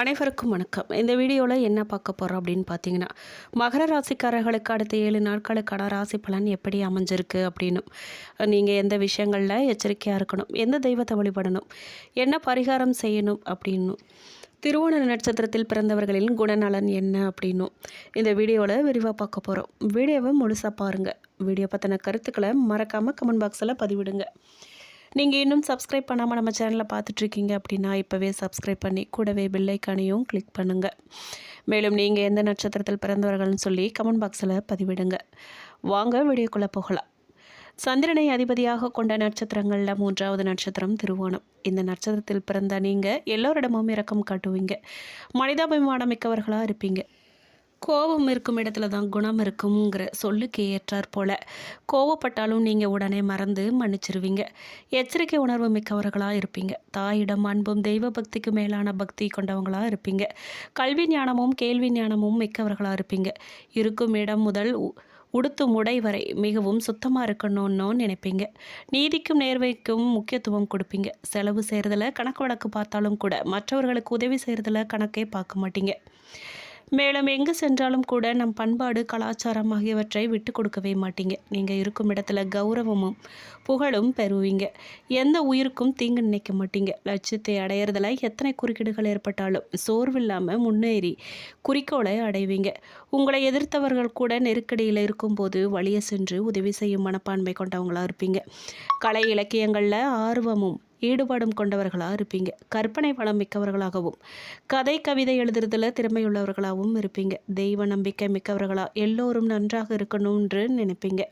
அனைவருக்கும் வணக்கம். இந்த வீடியோவில் என்ன பார்க்க போகிறோம் அப்படின்னு பார்த்தீங்கன்னா மகர ராசிக்காரர்களுக்கு அடுத்த ஏழு நாட்களுக்கான ராசி பலன் எப்படி அமைஞ்சிருக்கு அப்படின்னும் நீங்கள் எந்த விஷயங்களில் எச்சரிக்கையாக இருக்கணும் எந்த தெய்வத்தை வழிபடணும் என்ன பரிகாரம் செய்யணும் அப்படின்னும் திருவோண நட்சத்திரத்தில் பிறந்தவர்களின் குணநலன் என்ன அப்படின்னும் இந்த வீடியோவில் விரிவாக பார்க்க போகிறோம் வீடியோவை முழுசாக பாருங்கள் வீடியோ பற்றின கருத்துக்களை மறக்காமல் கமெண்ட் பாக்ஸில் பதிவிடுங்க. நீங்கள் இன்னும் சப்ஸ்கிரைப் பண்ணாமல் நம்ம சேனலை பார்த்துட்ருக்கீங்க அப்படின்னா இப்போவே சப்ஸ்கிரைப் பண்ணி கூடவே பெல்லைக்கானையும் கிளிக் பண்ணுங்கள் மேலும் நீங்கள் எந்த நட்சத்திரத்தில் பிறந்தவர்கள்னு சொல்லி கமெண்ட் பாக்ஸில் பதிவிடுங்க. வாங்க வீடியோக்குள்ளே போகலாம். சந்திரனை அதிபதியாக கொண்ட நட்சத்திரங்களில் மூன்றாவது நட்சத்திரம் திருவோணம். இந்த நட்சத்திரத்தில் பிறந்த நீங்கள் எல்லோரிடமும் இரக்கம் காட்டுவீங்க. மனிதாபிமானம் மிக்கவர்களாக இருப்பீங்க. கோபம் இருக்கும் இடத்துல தான் குணம் இருக்குங்கிற சொல்லுக்கு ஏற்றார் போல. கோவப்பட்டாலும் நீங்கள் உடனே மறந்து மன்னிச்சிருவீங்க. எச்சரிக்கை உணர்வு மிக்கவர்களாக இருப்பீங்க. தாயிடம் அன்பும் தெய்வ பக்திக்கு மேலான பக்தி கொண்டவங்களாக இருப்பீங்க. கல்வி ஞானமும் கேள்வி ஞானமும் மிக்கவர்களாக இருப்பீங்க. இருக்கும் இடம் முதல் உ- உடுத்தும் உடை வரை மிகவும் சுத்தமாக இருக்கணும்னு நினைப்பீங்க. நீதிக்கும் நேர்வைக்கும் முக்கியத்துவம் கொடுப்பீங்க. செலவு செய்கிறதுல கணக்கு வழக்கு பார்த்தாலும் கூட மற்றவர்களுக்கு உதவி செய்கிறதுல கணக்கே பார்க்க மாட்டீங்க. மேலும் எங்கு சென்றாலும் கூட நம் பண்பாடு கலாச்சாரம் ஆகியவற்றை விட்டு கொடுக்கவே மாட்டீங்க. நீங்கள் இருக்கும் இடத்துல கௌரவமும் புகழும் பெறுவீங்க. எந்த உயிருக்கும் தீங்கு நினைக்க மாட்டீங்க. லட்சியத்தை அடையிறதுல எத்தனை குறுக்கீடுகள் ஏற்பட்டாலும் சோர்வில்லாமல் முன்னேறி குறிக்கோளை அடைவீங்க. உங்களை எதிர்த்தவர்கள் கூட நெருக்கடியில் இருக்கும்போது வழியை சென்று உதவி செய்யும் மனப்பான்மை கொண்டவங்களா இருப்பீங்க. கலை இலக்கியங்களில் ஆர்வமும் ஈடுபாடும் கொண்டவர்களாக இருப்பீங்க. கற்பனை வளம் மிக்கவர்களாகவும் கதை கவிதை எழுதுறதுல திறமையுள்ளவர்களாகவும் இருப்பீங்க. தெய்வ நம்பிக்கை மிக்கவர்களா எல்லோரும் நன்றாக இருக்கணும்னு நினைப்பீங்க.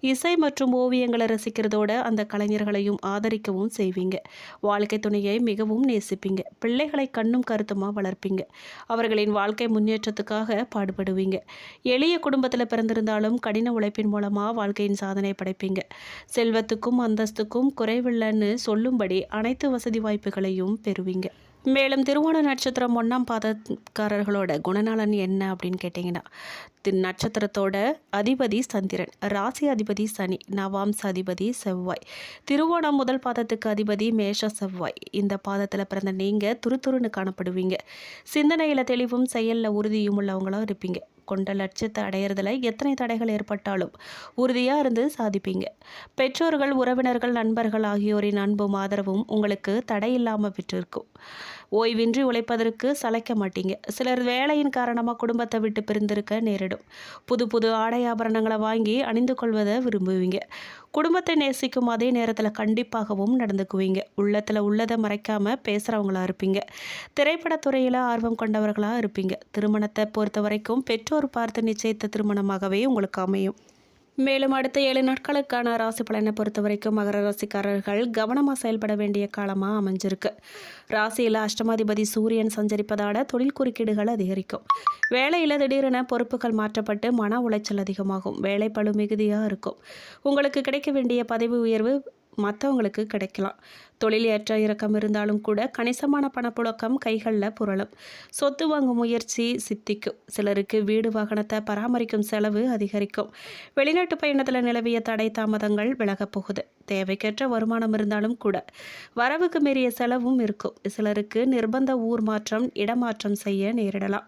இசை மற்றும் ஓவியங்களை ரசிக்கிறதோட அந்த கலைஞர்களையும் ஆதரிக்கவும் செய்வீங்க. வாழ்க்கை துணையை மிகவும் நேசிப்பீங்க. பிள்ளைகளை கண்ணும் கருத்துமாக வளர்ப்பீங்க. அவர்களின் வாழ்க்கை முன்னேற்றத்துக்காக பாடுபடுவீங்க. எளிய குடும்பத்தில் பிறந்திருந்தாலும் கடின உழைப்பின் மூலமாக வாழ்க்கையின் சாதனை படைப்பீங்க. செல்வத்துக்கும் அந்தஸ்துக்கும் குறைவில்லைன்னு சொல்லும் சொல்லும்படி அனைத்து வசதி வாய்ப்புகளையும் பெறுவீங்க. மேலும் திருவோண நட்சத்திரம் ஒன்றாம் பாதக்காரர்களோட குணநலன் என்ன அப்படின்னு கேட்டிங்கன்னா தி- நட்சத்திரத்தோட அதிபதி சந்திரன் ராசி அதிபதி சனி நவாம்ச அதிபதி செவ்வாய். திருவோணம் முதல் பாதத்துக்கு அதிபதி மேஷ செவ்வாய். இந்த பாதத்தில் பிறந்த நீங்கள் துருதுருன்னு காணப்படுவீங்க. சிந்தனையில் தெளிவும் செயலில் உறுதியும் உள்ளவங்களாக இருப்பீங்க. கொண்ட லட்சியத்தை அடையிறதுல எத்தனை தடைகள் ஏற்பட்டாலும் உறுதியாக இருந்து சாதிப்பீங்க. பெற்றோர்கள் உறவினர்கள் நண்பர்கள் ஆகியோரின் அன்பும் ஆதரவும் உங்களுக்கு தடையில்லாமல் விட்டிருக்கும். ஓய்வின்றி உழைப்பதற்கு சளைக்க மாட்டீங்க. சிலர் வேலையின் காரணமாக குடும்பத்தை விட்டு பிரிந்திருக்க நேரிடும். புது புது ஆடை ஆபரணங்களை வாங்கி அணிந்து கொள்வதை விரும்புவீங்க. குடும்பத்தை நேசிக்கும் அதே நேரத்தில் கண்டிப்பாகவும் நடந்துக்குவீங்க. உள்ளத்தில் உள்ளதை மறைக்காமல் பேசுகிறவங்களா இருப்பீங்க. திரைப்படத்துறையில் ஆர்வம் கொண்டவர்களாக இருப்பீங்க. திருமணத்தை பொறுத்த வரைக்கும் பெற்றோர் பார்த்து நிச்சயித்த திருமணமாகவே உங்களுக்கு அமையும். மேலும் அடுத்த ஏழு நாட்களுக்கான ராசி பலனை பொறுத்த வரைக்கும் மகர ராசிக்காரர்கள் கவனமாக செயல்பட வேண்டிய காலமாக அமைஞ்சிருக்கு. ராசியில் அஷ்டமாதிபதி சூரியன் சஞ்சரிப்பதால தொழில் குறுக்கீடுகள் அதிகரிக்கும். வேலையில் திடீரென பொறுப்புகள் மாற்றப்பட்டு மன உளைச்சல் அதிகமாகும். வேலை பழு மிகுதியாக இருக்கும். உங்களுக்கு கிடைக்க வேண்டிய பதவி உயர்வு மற்றவங்களுக்கு கிடைக்கலாம். தொழில் ஏற்ற இறக்கம் இருந்தாலும் கூட கணிசமான பணப்புழக்கம் கைகளில் புரளும். சொத்து வாங்கும் முயற்சி சித்திக்கும். சிலருக்கு வீடு வாகனத்தை பராமரிக்கும் செலவு அதிகரிக்கும். வெளிநாட்டு பயணத்தில் நிலவிய தடை தாமதங்கள் விலகப் போகுது. தேவைக்கேற்ற வருமானம் இருந்தாலும் கூட வரவுக்கு மீறிய செலவும் இருக்கும். சிலருக்கு நிர்பந்த ஊர் மாற்றம் இடமாற்றம் செய்ய நேரிடலாம்.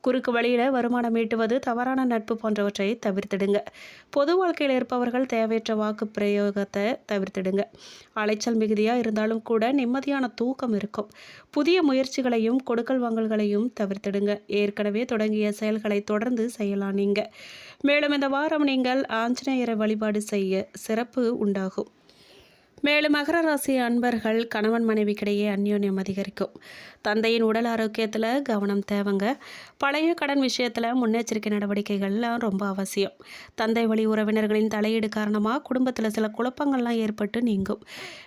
குறுக்கு வழியில் வருமானம் ஈட்டுவது தவறான நட்பு போன்றவற்றை தவிர்த்திடுங்க. பொது வாழ்க்கையில் இருப்பவர்கள் தேவையற்ற வாக்கு பிரயோகத்தை தவிர்த்திடுங்க. அலைச்சல் மிகுதியாக இருந்தாலும் கூட நிம்மதியான தூக்கம் இருக்கும். புதிய முயற்சிகளையும் கொடுக்கல் வாங்கல்களையும் தவிர்த்திடுங்க. ஏற்கனவே தொடங்கிய செயல்களை தொடர்ந்து செய்யலாம் நீங்கள் மேலும் இந்த வாரம் நீங்கள் ஆஞ்சநேயரை வழிபாடு செய்ய சிறப்பு உண்டாகும். மேலும் மகர ராசி அன்பர்கள் கணவன் மனைவிக்கிடையே அந்யோன்யம் அதிகரிக்கும். தந்தையின் உடல் ஆரோக்கியத்தில் கவனம் தேவைங்க. பழைய கடன் விஷயத்தில் முன்னெச்சரிக்கை நடவடிக்கைகள்லாம் ரொம்ப அவசியம். தந்தை வழி உறவினர்களின் தலையீடு காரணமாக குடும்பத்தில் சில குழப்பங்கள்லாம் ஏற்பட்டு நீங்கும்.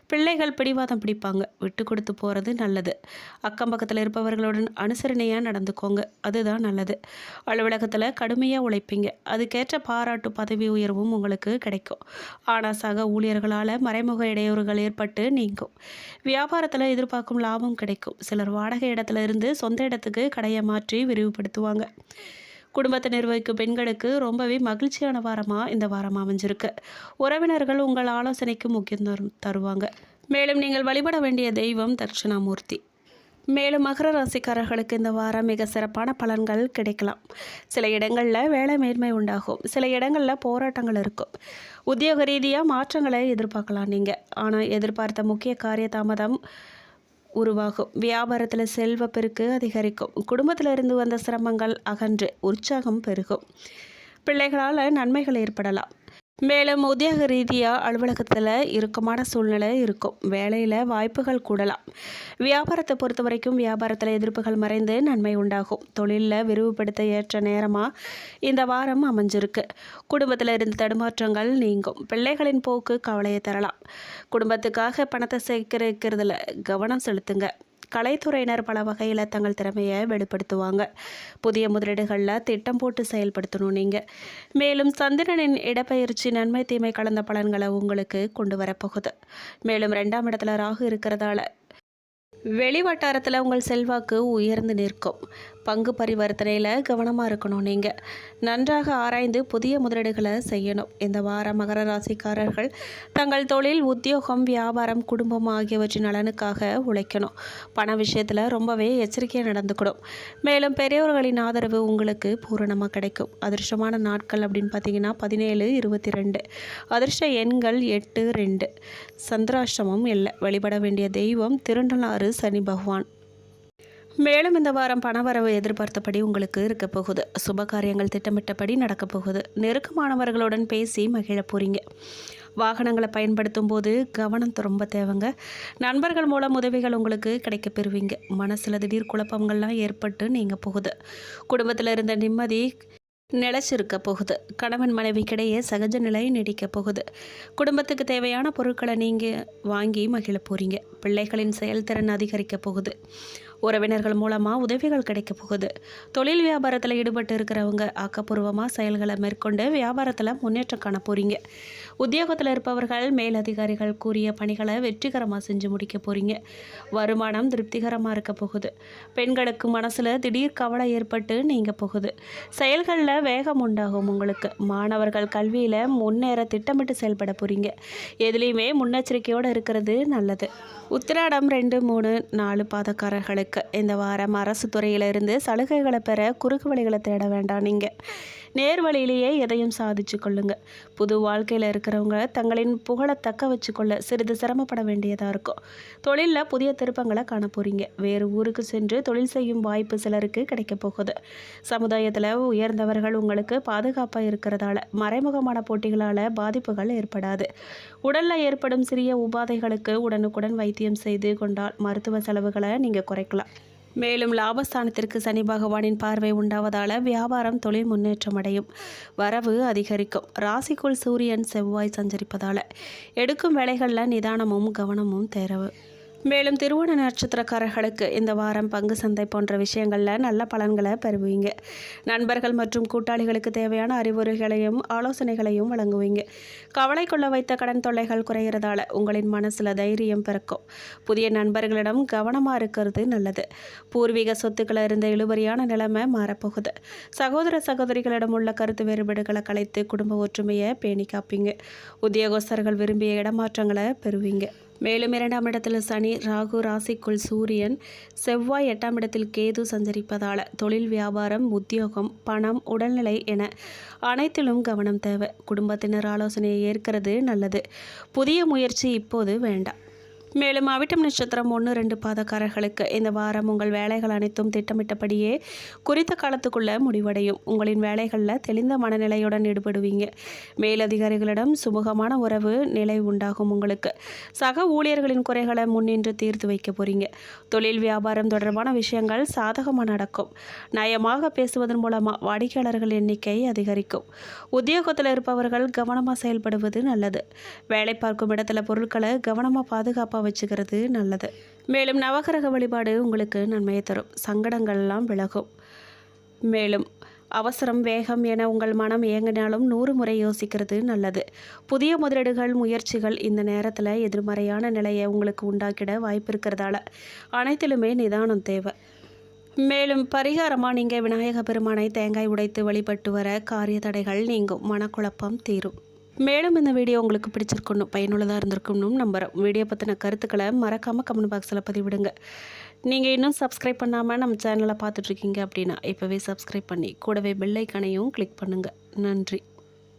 பிள்ளைகள் பிடிவாதம் பிடிப்பாங்க. விட்டு கொடுத்து போகிறது நல்லது. அக்கம் பக்கத்தில் இருப்பவர்களுடன் அனுசரணையாக நடந்துக்கோங்க. அதுதான் நல்லது. அலுவலகத்தில் கடுமையாக உழைப்பீங்க. அதுக்கேற்ற பாராட்டு பதவி உயர்வும் உங்களுக்கு கிடைக்கும். ஆனால் சக ஊழியர்களால் மறைமுக இடையூறுகள் ஏற்பட்டு நீங்கும். வியாபாரத்தில் எதிர்பார்க்கும் லாபம் கிடைக்கும். சிலர் வாடகை இடத்துல இருந்து சொந்த இடத்துக்கு கடையை மாற்றி விரிவுபடுத்துவாங்க. குடும்பத்தை நிர்வகிக்கும் பெண்களுக்கு ரொம்பவே மகிழ்ச்சியான வாரமாக இந்த வாரம் அமைஞ்சிருக்கு. உறவினர்கள் உங்கள் ஆலோசனைக்கு முக்கியம் தருவாங்க. மேலும் நீங்கள் வழிபட வேண்டிய தெய்வம் தட்சிணாமூர்த்தி. மேலும் மகர ராசிக்காரர்களுக்கு இந்த வாரம் மிக சிறப்பான பலன்கள் கிடைக்கலாம். சில இடங்களில் வேலை மேன்மை உண்டாகும். சில இடங்களில் போராட்டங்கள் இருக்கும். உத்தியோக ரீதியாக மாற்றங்களை எதிர்பார்க்கலாம் நீங்கள் ஆனால் எதிர்பார்த்த முக்கிய காரிய தாமதம் உருவாகும். வியாபாரத்தில் செல்வ பெருக்கு அதிகரிக்கும். குடும்பத்தில் இருந்து வந்த சிரமங்கள் அகன்று உற்சாகம் பெருகும். பிள்ளைகளால் நன்மைகள் ஏற்படலாம். மேலும் உத்தியோக ரீதியாக அலுவலகத்தில் இறுக்கமான சூழ்நிலை இருக்கும். வேலையில் வாய்ப்புகள் கூடலாம். வியாபாரத்தை பொறுத்த வரைக்கும் வியாபாரத்தில் எதிர்ப்புகள் மறைந்து நன்மை உண்டாகும். தொழிலில் விரிவுபடுத்த ஏற்ற நேரமாக இந்த வாரம் அமைஞ்சிருக்கு. குடும்பத்தில் இருந்து தடுமாற்றங்கள் நீங்கும். பிள்ளைகளின் போக்கு கவலையை தரலாம். குடும்பத்துக்காக பணத்தை சேகரிக்கிறதுல கவனம் செலுத்துங்க. கலைத்துறையினர் பல வகையில் தங்கள் திறமையை வெளிப்படுத்துவாங்க. புதிய முதலீடுகளில் திட்டம் போட்டு செயல்படுத்தணும் நீங்கள் மேலும் சந்திரனின் இடப்பெயர்ச்சி நன்மை தீமை கலந்த பலன்களை உங்களுக்கு கொண்டு வரப்போகுது. மேலும் ரெண்டாம் இடத்துல ராகு இருக்கிறதால வெளி வட்டாரத்தில் உங்கள் செல்வாக்கு உயர்ந்து நிற்கும். பங்கு பரிவர்த்தனையில் கவனமாக இருக்கணும் நீங்கள் நன்றாக ஆராய்ந்து புதிய முதலீடுகளை செய்யணும். இந்த வார மகர ராசிக்காரர்கள் தங்கள் தொழில் உத்தியோகம் வியாபாரம் குடும்பம் ஆகியவற்றின் நலனுக்காக உழைக்கணும். பண விஷயத்தில் ரொம்பவே எச்சரிக்கையாக நடந்துக்கணும். மேலும் பெரியவர்களின் ஆதரவு உங்களுக்கு பூரணமாக கிடைக்கும். அதிர்ஷ்டமான நாட்கள் அப்படின்னு பார்த்தீங்கன்னா பதினேழு இருபத்தி ரெண்டு அதிர்ஷ்ட எண்கள் எட்டு ரெண்டு. சந்திராஷ்டமம் இல்லை. வழிபட வேண்டிய தெய்வம் திருநள்ளாறு சனி பகவான். மேலும் இந்த வாரம் பணவரவு எதிர்பார்த்தபடி உங்களுக்கு இருக்க போகுது. சுப காரியங்கள் திட்டமிட்டபடி நடக்கப் போகுது. நெருக்கமானவர்களுடன் பேசி மகிழ போகிறீங்க வாகனங்களை பயன்படுத்தும் போது கவனம் ரொம்ப தேவைங்க. நண்பர்கள் மூலம் உதவிகள் உங்களுக்கு கிடைக்க பெறுவீங்க. மனசில் திடீர் குழப்பங்கள்லாம் ஏற்பட்டு நீங்கள் போகுது. குடும்பத்தில் இருந்த நிம்மதி நிலச்சிருக்க போகுது. கணவன் மனைவிக்கிடையே சகஜ நிலை நீடிக்க போகுது. குடும்பத்துக்கு தேவையான பொருட்களை நீங்கள் வாங்கி மகிழ போகிறீங்க பிள்ளைகளின் செயல்திறன் அதிகரிக்க போகுது. உறவினர்கள் மூலமாக உதவிகள் கிடைக்க போகுது. தொழில் வியாபாரத்தில் ஈடுபட்டு இருக்கிறவங்க ஆக்கப்பூர்வமாக செயல்களை மேற்கொண்டு வியாபாரத்தில் முன்னேற்றம் காண போகிறீங்க உத்தியோகத்தில் இருப்பவர்கள் மேலதிகாரிகள் கூறிய பணிகளை வெற்றிகரமாக செஞ்சு முடிக்க போகிறீங்க வருமானம் திருப்திகரமாக இருக்க போகுது. பெண்களுக்கு மனசில் திடீர் கவலை ஏற்பட்டு நீங்க போகுது. செயல்களில் வேகம் உண்டாகும் உங்களுக்கு. மாணவர்கள் கல்வியில் முன்னேற திட்டமிட்டு செயல்பட போகிறீங்க எதுலேயுமே முன்னெச்சரிக்கையோடு இருக்கிறது நல்லது. உத்திராடம் ரெண்டு மூணு நாலு பாதக்காரர்களுக்கு இந்த வாரம் அரசு துறையிலிருந்து சலுகைகளை பெற குறுக்கு வழிகளை தேட வேண்டாம் நீங்கள் நேர்வழியிலேயே எதையும் சாதிச்சு கொள்ளுங்க. புது வாழ்க்கையில் இருக்கிறவங்க தங்களின் புகழை தக்க வச்சுக்கொள்ள சிறிது சிரமப்பட வேண்டியதாக இருக்கும். தொழிலில் புதிய திருப்பங்களை காண போகிறீங்க வேறு ஊருக்கு சென்று தொழில் செய்யும் வாய்ப்பு சிலருக்கு கிடைக்க போகுது. சமுதாயத்தில் உயர்ந்தவர்கள் உங்களுக்கு பாதுகாப்பாக இருக்கிறதால மறைமுகமான போட்டிகளால் பாதிப்புகள் ஏற்படாது. உடலில் ஏற்படும் சிறிய உபாதைகளுக்கு உடனுக்குடன் வைத்தியம் செய்து கொண்டால் மருத்துவ செலவுகளை நீங்கள் குறைக்கலாம். மேலும் லாபஸ்தானத்திற்கு சனி பகவானின் பார்வை உண்டாவதால் வியாபாரம் தொழில் முன்னேற்றம் அடையும். வரவு அதிகரிக்கும். ராசிக்குள் சூரியன் செவ்வாய் சஞ்சரிப்பதால் எடுக்கும் வேலைகளில் நிதானமும் கவனமும் தேரவு. மேலும் திருவோண நட்சத்திரக்காரர்களுக்கு இந்த வாரம் பங்கு சந்தை போன்ற விஷயங்களில் நல்ல பலன்களை பெறுவீங்க. நண்பர்கள் மற்றும் கூட்டாளிகளுக்கு தேவையான அறிவுரைகளையும் ஆலோசனைகளையும் வழங்குவீங்க. கவலை கொள்ள வைத்த கடன் தொல்லைகள் குறைகிறதால உங்களின் மனசில் தைரியம் பிறக்கும். புதிய நண்பர்களிடம் கவனமாக இருக்கிறது நல்லது. பூர்வீக சொத்துக்களை இருந்த இழுபறியான நிலைமை மாறப்போகுது. சகோதர சகோதரிகளிடம் உள்ள கருத்து வேறுபாடுகளை கலைத்து குடும்ப ஒற்றுமையை பேணி காப்பீங்க உத்தியோகஸ்தர்கள் விரும்பிய இடமாற்றங்களை பெறுவீங்க. மேலும் இரண்டாம் இடத்தில் சனி ராகு ராசிக்குள் சூரியன். செவ்வாய் எட்டாம் இடத்தில் கேது சஞ்சரிப்பதால் தொழில் வியாபாரம் உத்தியோகம் பணம் உடல்நிலை என அனைத்திலும் கவனம் தேவை. குடும்பத்தினர் ஆலோசனையை ஏற்கிறது நல்லது. புதிய முயற்சி இப்போது வேண்டாம். மேலும் அவிட்டம் நட்சத்திரம் ஒன்று ரெண்டு பாதக்காரர்களுக்கு இந்த வாரம் உங்கள் வேலைகள் அனைத்தும் திட்டமிட்டபடியே குறித்த காலத்துக்குள்ள முடிவடையும். உங்களின் வேலைகளில் தெளிந்த மனநிலையுடன் ஈடுபடுவீங்க. மேலதிகாரிகளிடம் சுமூகமான உறவு நிலை உண்டாகும் உங்களுக்கு. சக ஊழியர்களின் குறைகளை முன்னின்று தீர்த்து வைக்க போறீங்க. தொழில் வியாபாரம் தொடர்பான விஷயங்கள் சாதகமாக நடக்கும். நயமாக பேசுவதன் மூலமாக வாடிக்கையாளர்கள் எண்ணிக்கை அதிகரிக்கும். உத்தியோகத்தில் இருப்பவர்கள் கவனமாக செயல்படுவது நல்லது. வேலை பார்க்கும் இடத்துல பொருட்களை கவனமாக பாதுகாப்பாக வச்சுக்கிறது நல்லது. மேலும் நவகிரக வழிபாடு உங்களுக்கு நன்மையை தரும். சங்கடங்கள்லாம் விலகும். மேலும் அவசரம் வேகம் என உங்கள் மனம் இயங்கினாலும் நூறு முறை யோசிக்கிறது நல்லது. புதிய முதலீடுகள் முயற்சிகள் இந்த நேரத்தில் எதிர்மறையான நிலையை உங்களுக்கு உண்டாக்கிட வாய்ப்பு இருக்கிறதால அனைத்திலுமே நிதானம் தேவை. மேலும் பரிகாரமாக நீங்கள் விநாயக பெருமானை தேங்காய் உடைத்து வழிபட்டு வர காரிய தடைகள் நீங்கும். மனக்குழப்பம் தீரும். மேலும் இந்த வீடியோ உங்களுக்கு பிடிச்சிருக்கணும் பயனுள்ளதாக இருந்திருக்கணும் நம்புகிறோம் வீடியோ பற்றின கருத்துக்களை மறக்காமல் கமெண்ட் பாக்ஸில் பதிவிடுங்க. நீங்கள் இன்னும் சப்ஸ்கிரைப் பண்ணாமல் நம்ம சேனலை பார்த்துட்ருக்கீங்க அப்படின்னா இப்போவே சப்ஸ்கிரைப் பண்ணி கூடவே பெல்லைக்கனையும் கிளிக் பண்ணுங்கள் நன்றி.